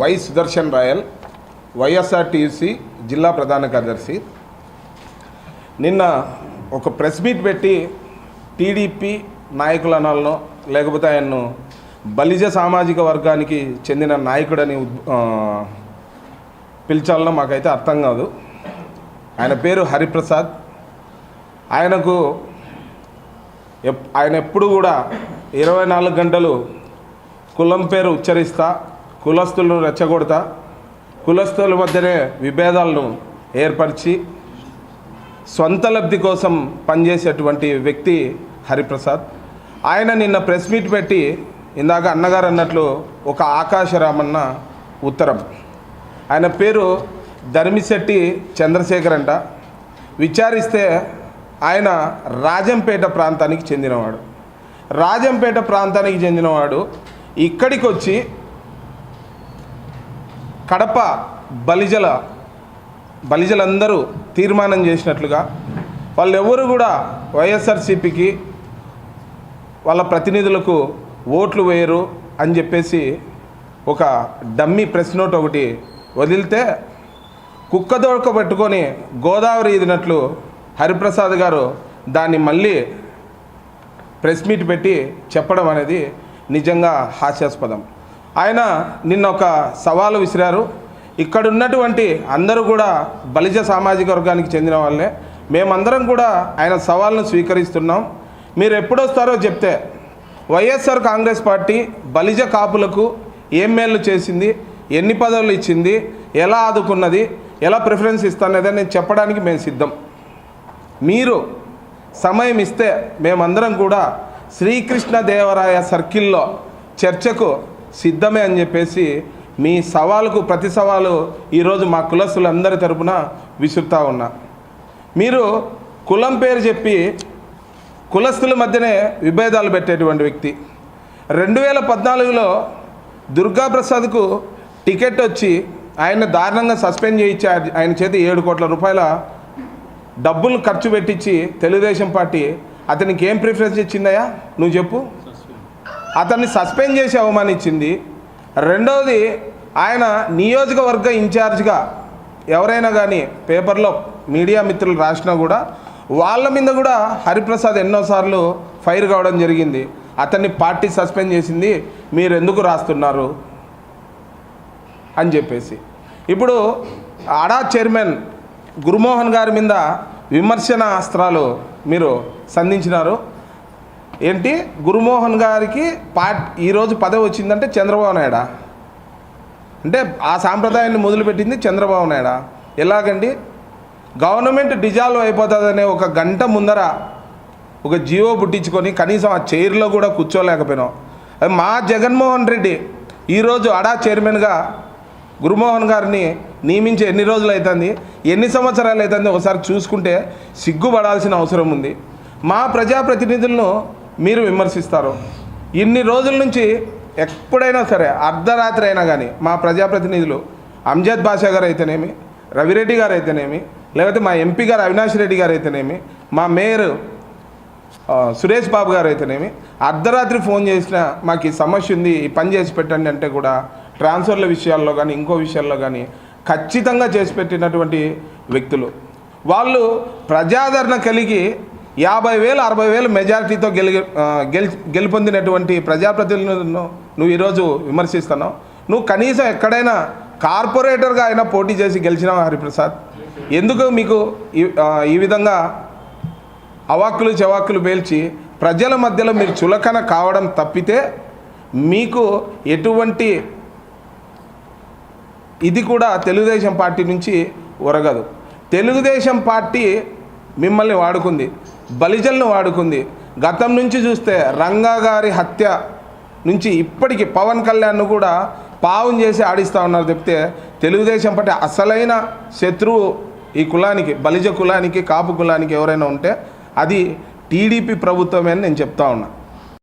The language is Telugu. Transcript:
వై సుదర్శన్ రాయల్ వైఎస్ఆర్టీసీ జిల్లా ప్రధాన కార్యదర్శి. నిన్న ఒక ప్రెస్ మీట్ పెట్టి టీడీపీ నాయకులు అనాలను లేకపోతే ఆయన్ను బలిజ సామాజిక వర్గానికి చెందిన నాయకుడని పిలిచాలనో మాకైతే అర్థం కాదు. ఆయన పేరు హరిప్రసాద్. ఆయనకు ఎప్- ఆయన ఎప్పుడు కూడా ఇరవై నాలుగు గంటలు కులం పేరు ఉచ్చరిస్తా కులస్తులను రెచ్చగొడతా కులస్తుల మధ్యనే విభేదాలను ఏర్పరిచి సొంత లబ్ధి కోసం పనిచేసేటువంటి వ్యక్తి హరిప్రసాద్. ఆయన నిన్న ప్రెస్ మీట్ పెట్టి ఇందాక అన్నగారు అన్నట్లు ఒక ఆకాశరామన్న ఉత్తరం. ఆయన పేరు ధర్మిశెట్టి చంద్రశేఖర్ అంట విచారిస్తే ఆయన రాజంపేట ప్రాంతానికి చెందినవాడు. రాజంపేట ప్రాంతానికి చెందినవాడు ఇక్కడికి వచ్చి కడప బలిజల బలిజలందరూ తీర్మానం చేసినట్లుగా వాళ్ళెవరు కూడా వైఎస్ఆర్సీపీకి వాళ్ళ ప్రతినిధులకు ఓట్లు వేయరు అని చెప్పేసి ఒక డమ్మీ ప్రెస్ నోట్ ఒకటి వదిలితే కుక్క దొడక పెట్టుకొని గోదావరి ఇదినట్లు హరిప్రసాద్ గారు దాన్ని మళ్ళీ ప్రెస్ మీట్ పెట్టి చెప్పడం అనేది నిజంగా హాస్యాస్పదం. ఆయన నిన్న ఒక సవాలు విసిరారు. ఇక్కడ ఉన్నటువంటి అందరూ కూడా బలిజ సామాజిక వర్గానికి చెందిన వాళ్ళే. మేమందరం కూడా ఆయన సవాల్ను స్వీకరిస్తున్నాం. మీరు ఎప్పుడొస్తారో చెప్తే వైఎస్ఆర్ కాంగ్రెస్ పార్టీ బలిజ కాపులకు ఏం మేళ్ళు చేసింది ఎన్ని పదవులు ఇచ్చింది ఎలా ఆదుకున్నది ఎలా ప్రిఫరెన్స్ ఇస్తున్నది నేను చెప్పడానికి మేము సిద్ధం. మీరు సమయం ఇస్తే మేమందరం కూడా శ్రీకృష్ణ దేవరాయ సర్కిల్లో చర్చకు సిద్ధమే అని చెప్పేసి మీ సవాలుకు ప్రతి సవాలు ఈరోజు మా కులస్తులందరి తరపున విసురుతా ఉన్నా. మీరు కులం పేరు చెప్పి కులస్తుల మధ్యనే విభేదాలు పెట్టేటువంటి వ్యక్తి. రెండు వేల పద్నాలుగులో దుర్గాప్రసాద్కు టికెట్ వచ్చి ఆయన దారుణంగా సస్పెండ్ చేయించి ఆయన- ఆయన చేతి ఏడు కోట్ల రూపాయల డబ్బులు ఖర్చు పెట్టించి తెలుగుదేశం పార్టీ అతనికి ఏం ప్రిఫరెన్స్ ఇచ్చిందయ్యా? నువ్వు చెప్పు. అతన్ని సస్పెండ్ చేసి అవమానించింది. రెండవది ఆయన నియోజకవర్గ ఇన్ఛార్జ్గా ఎవరైనా కానీ పేపర్లో మీడియా మిత్రులు రాసినా కూడా వాళ్ళ మీద కూడా హరిప్రసాద్ ఎన్నోసార్లు ఫైర్ కావడం జరిగింది. అతన్ని పార్టీ సస్పెండ్ చేసింది మీరు ఎందుకు రాస్తున్నారు? అని చెప్పేసి. ఇప్పుడు అడా చైర్మన్ గురుమోహన్ గారి మీద విమర్శన అస్త్రాలు మీరు సంధించినారు. ఏంటి? గురుమోహన్ గారికి పార్ట్ ఈరోజు పదవి వచ్చిందంటే చంద్రబాబు నాయుడా? అంటే ఆ సాంప్రదాయాన్ని మొదలుపెట్టింది చంద్రబాబు నాయుడా. ఎలాగండి? గవర్నమెంట్ డిజాల్వ్ అయిపోతుందనే ఒక గంట ముందర ఒక జియో పుట్టించుకొని కనీసం ఆ చైర్లో కూడా కూర్చోలేకపోయినాం. అది మా జగన్మోహన్ రెడ్డి ఈరోజు అడా చైర్మన్గా గురుమోహన్ గారిని నియమించి ఎన్ని రోజులు అవుతుంది ఎన్ని సంవత్సరాలు అవుతుంది ఒకసారి చూసుకుంటే సిగ్గుపడాల్సిన అవసరం ఉంది. మా ప్రజాప్రతినిధులను మీరు విమర్శిస్తారు. ఇన్ని రోజుల నుంచి ఎప్పుడైనా సరే అర్ధరాత్రి అయినా కానీ మా ప్రజాప్రతినిధులు అంజద్ బాషా గారు అయితేనేమి రవిరెడ్డి గారు అయితేనేమి లేకపోతే మా ఎంపీ గారు అవినాష్ రెడ్డి గారు అయితేనేమి మా మేయర్ సురేష్ బాబు గారు అయితేనేమి అర్ధరాత్రి ఫోన్ చేసినా మాకు ఈ సమస్య ఉంది ఈ పని చేసి పెట్టండి అంటే కూడా ట్రాన్స్ఫర్ల విషయాల్లో కానీ ఇంకో విషయాల్లో కానీ ఖచ్చితంగా చేసి పెట్టినటువంటి వ్యక్తులు. వాళ్ళు ప్రజాదరణ కలిగి యాభై వేలు అరవై వేలు మెజారిటీతో గెలి గెల్ గెలి గెలుపొందినటువంటి ప్రజాప్రతినిధులను నువ్వు ఈరోజు విమర్శిస్తున్నావు. నువ్వు కనీసం ఎక్కడైనా కార్పొరేటర్గా అయినా పోటీ చేసి గెలిచినావు హరిప్రసాద్? ఎందుకు మీకు ఈ- ఈ విధంగా అవాక్కులు చవాక్కులు పేల్చి ప్రజల మధ్యలో మీరు చులకన కావడం తప్పితే మీకు ఎటువంటి ఇది కూడా తెలుగుదేశం పార్టీ నుంచి ఒరగదు. తెలుగుదేశం పార్టీ మిమ్మల్ని వాడుకుంది. బలిజలను వాడుకుంది. గతం నుంచి చూస్తే రంగా గారి హత్య నుంచి ఇప్పటికి పవన్ కళ్యాణ్ను కూడా పావం చేసి ఆడిస్తూ ఉన్నారు చెప్తే తెలుగుదేశం పార్టీ అసలైన శత్రువు ఈ కులానికి బలిజ కులానికి కాపు కులానికి ఎవరైనా ఉంటే అది టీడీపీ ప్రభుత్వమే అని నేను చెప్తా ఉన్నా.